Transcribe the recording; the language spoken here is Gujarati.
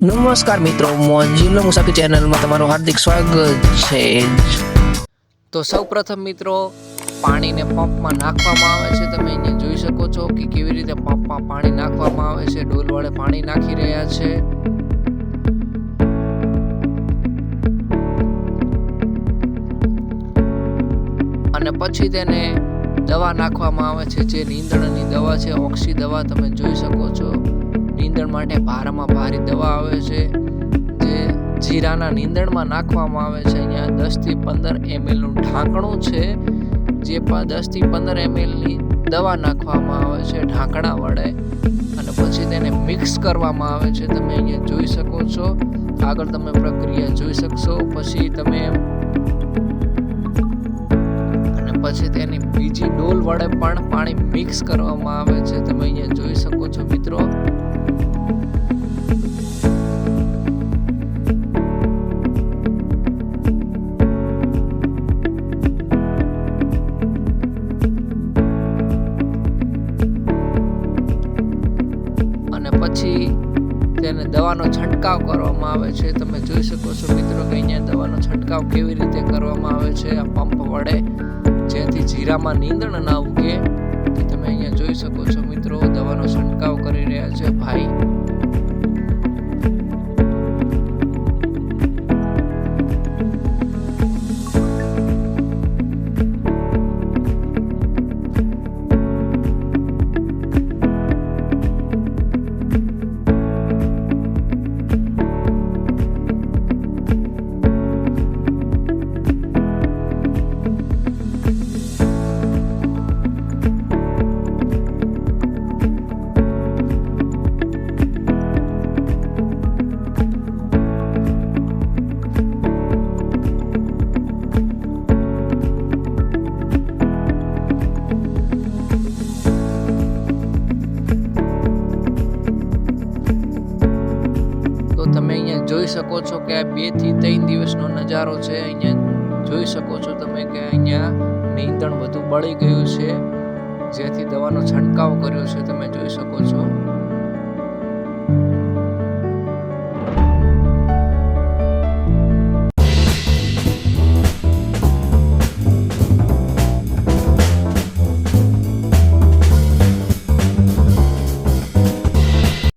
નમસ્કાર મિત્રો મોજીલો મુસાફી ચેનલમાં તમારું હાર્દિક સ્વાગત છે. તો સૌ પ્રથમ મિત્રો, પાણીને પંપમાં નાખવામાં આવે છે. તમે અહીંયા જોઈ શકો છો કે કેવી રીતે પંપમાં પાણી નાખવામાં આવે છે. ડોલ વડે પાણી નાખી રહ્યા છે. અને પછી તેને દવા નાખવામાં આવે છે. જે નીંદણની દવા છે, ઓક્સી દવા તમે જોઈ શકો છો. નીંદણ માટે ભારામાં ભારી દવા આવે છે, જે જીરાના નીંદણમાં નાખવામાં આવે છે. અહીંયા દસથી પંદર એમએલનું ઢાંકણું છે, જે પણ દસથી પંદર એમએલની દવા નાખવામાં આવે છે ઢાંકણા વડે. અને પછી તેને મિક્સ કરવામાં આવે છે. તમે અહીંયા જોઈ શકો છો. આગળ તમે પ્રક્રિયા જોઈ શકશો. પછી તમે અને પછી તેની બીજી ડોલ વડે પણ પાણી મિક્સ કરવામાં આવે છે. તમે અહીંયા જોઈ શકો છો મિત્રો. પછી તેને દવાનો છંટકાવ કરવામાં આવે છે, તમે જોઈ શકો છો મિત્રો કે અહીંયા દવાનો છંટકાવ કેવી રીતે કરવામાં આવે છે, આ પંપ વડે, જેથી જીરામાં નીંદણ ના ઉગે. તમે અહીંયા જોઈ શકો છો મિત્રો, દવાનો જોઈ શકો છો કે આ બેથી ત્રણ દિવસનો નજારો છે. અહીંયા જોઈ શકો છો તમે કે અહીંયા નીંદણ બધું બળી ગયું છે. જેથી દવાનો છંટકાવ કર્યો છે. તમે જોઈ શકો છો.